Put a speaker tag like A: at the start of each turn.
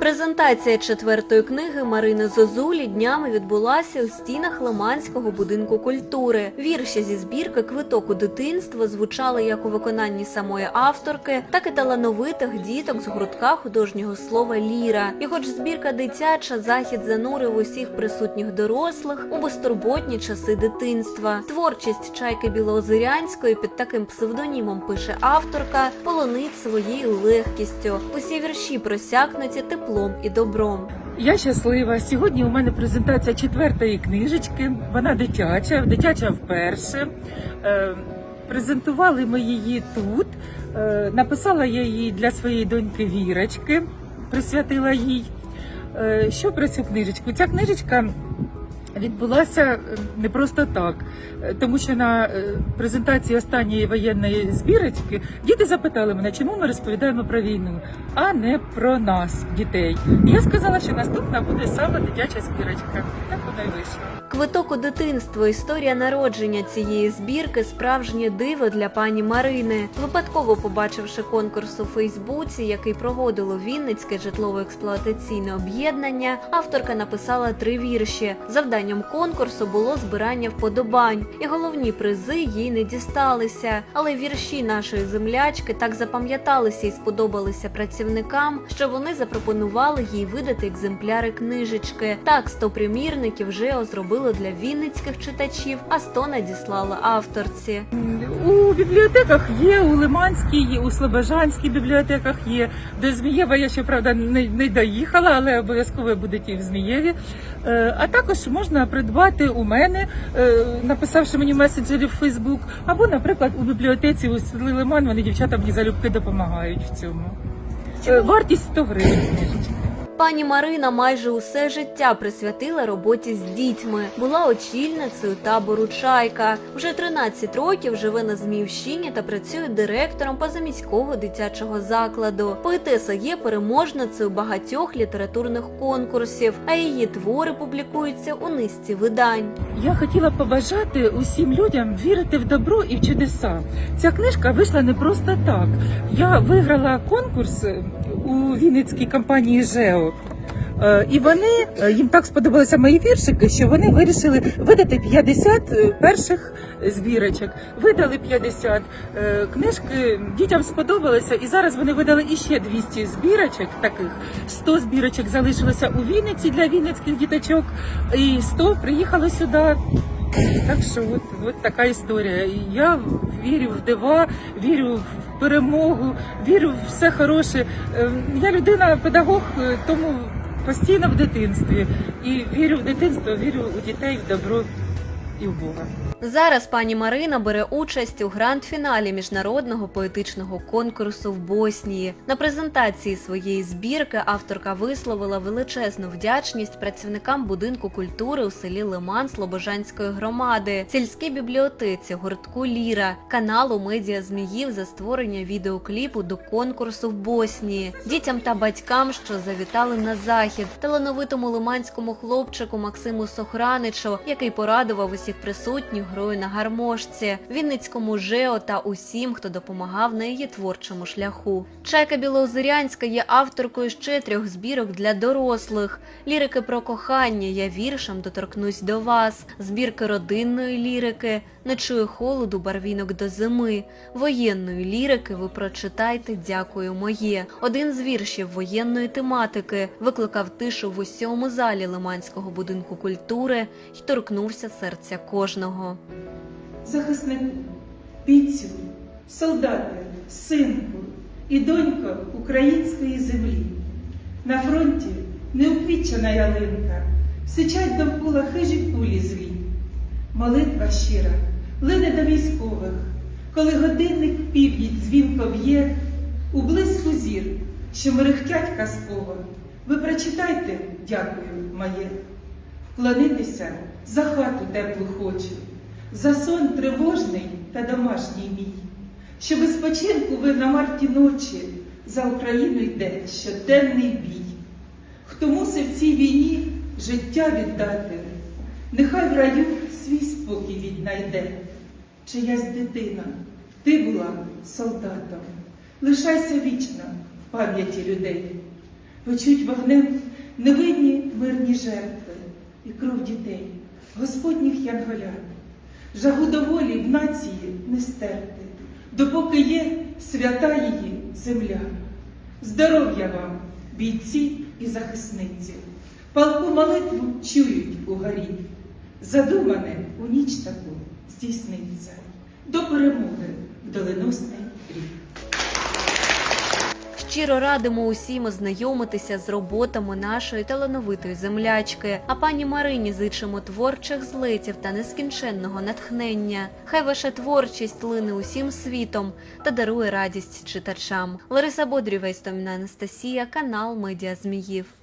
A: Презентація четвертої книги Марини Зозулі днями відбулася у стінах Лиманського будинку культури. Вірші зі збірки Квиток у дитинство звучали як у виконанні самої авторки, так і талановитих діток з гуртка художнього слова Ліра. І хоч збірка дитяча, захід занурив усіх присутніх дорослих у безтурботні часи дитинства. Творчість чайки Білоозерянської під таким псевдонімом пише авторка, полонить своєю легкістю. Усі вірші просякнуті теплом і добром.
B: Я щаслива. Сьогодні у мене презентація четвертої книжечки. Вона дитяча, дитяча вперше. Е, презентували ми її тут. Е, написала я її для своєї доньки Вірочки, присвятила їй. Е, що про цю книжечку? Ця книжечка відбулася е, не просто так, Е, тому що на е, презентації останньої воєнної збірочки діти запитали мене, чому ми розповідаємо про війну, а не про нас, дітей. І я сказала, що наступна буде саме дитяча збірочка. Вона вийшла.
A: Квиток у дитинство, історія народження цієї збірки справжнє диво для пані Марини. Випадково побачивши конкурс у Фейсбуці, який проводило Вінницьке житлово-експлуатаційне об'єднання, авторка написала три вірші. Завданням конкурсу було збирання вподобань, і головні призи їй не дісталися. Але вірші нашої землячки так запам'яталися і сподобалися працівникам, що вони запропонували їй видати екземпляри книжечки. Так, 100 примірників вже зробили для вінницьких читачів, а 100 надіслали авторці.
B: У бібліотеках є, у Лиманській, є, у Слобожанській бібліотеках є. До Змієва я ще правда не, не доїхала, але обов'язково будуть і в Змієві. Е, а також можна придбати у мене, е, написавши мені в месенджері в Фейсбук, або, наприклад, у бібліотеці у Лиман вони дівчата мені залюбки допомагають в цьому. Е, вартість 100 гривень.
A: Пані Марина майже усе життя присвятила роботі з дітьми. Була очільницею табору Чайка. Вже 13 років живе на Зміївщині та працює директором позаміського дитячого закладу. Поетеса є переможницею багатьох літературних конкурсів, а її твори публікуються у низці видань.
B: Я хотіла побажати усім людям вірити в добро і в чудеса. Ця книжка вийшла не просто так. Я виграла конкурс у Вінницькій компанії ЖЕО. Е, І вони е, їм так сподобалися мої віршики, що вони вирішили видати 50 перших збірочок. Видали 50 Е, книжки. Дітям сподобалося, і зараз вони видали іще 200 збірочок таких. 100 збірочок залишилося у Вінниці для вінницьких діточок, і 100 приїхало сюди. Так що от, от така історія. Я вірю в дива, вірю в перемогу, вірю в все хороше. Е, Я людина, педагог, е, тому постійно в дитинстві. І вірю в дитинство, вірю у дітей, в добро і в Бога.
A: Зараз пані Марина бере участь у гранд-фіналі міжнародного поетичного конкурсу в Боснії. На презентації своєї збірки авторка висловила величезну вдячність працівникам будинку культури у селі Лиман Слобожанської громади, сільській бібліотеці, гуртку Ліра, каналу Медіа Зміїв за створення відеокліпу до конкурсу в Боснії, дітям та батькам, що завітали на захід, талановитому лиманському хлопчику Максиму Сохраничу, який порадував усіх присутніх грою на гармошці, Вінницькому ЖЕО та усім, хто допомагав на її творчому шляху. Чайка Білоозерянська є авторкою ще трьох збірок для дорослих: лірики про кохання. Я віршем доторкнусь до вас, збірки родинної лірики, не чую холоду, барвінок до зими, воєнної лірики. Ви прочитайте, дякую моє. Один з віршів воєнної тематики викликав тишу в усьому залі Лиманського будинку культури й торкнувся серця кожного.
C: захиснику, бійцю, солдати, синку і донько української землі. На фронті неуквічена ялинка, сичать довкола хижі кулі злі. Молитва щира, лине до військових, коли годинник північ дзвінко б'є, у блиску зір, що мерехтять казково. Ви прочитайте, дякую, моє, вклонитися за хату теплу хочу за сон тривожний та домашній мій, що без спочинку ви на марті ночі за Україну йде щоденний бій. Хто мусив цій війні життя віддати, нехай в раю свій спокій віднайде. Чиясь дитина, ти була солдатом, лишайся вічно в пам'яті людей.
B: печуть вогнем невинні мирні жертви і кров дітей, Господніх янголят. Жагу до волі в нації не стерти, допоки є свята її земля. Здоров'я вам, бійці і захисниці, палку молитву чують у горі. Задумане у ніч таку здійсниться до перемоги в доленосний рік.
A: Щиро радимо усім ознайомитися з роботами нашої талановитої землячки. А пані Марині зичимо творчих злетів та нескінченного натхнення. Хай ваша творчість лине усім світом та дарує радість читачам. Лариса Бодрівець, Томіна Анастасія, канал Медіа Зміїв.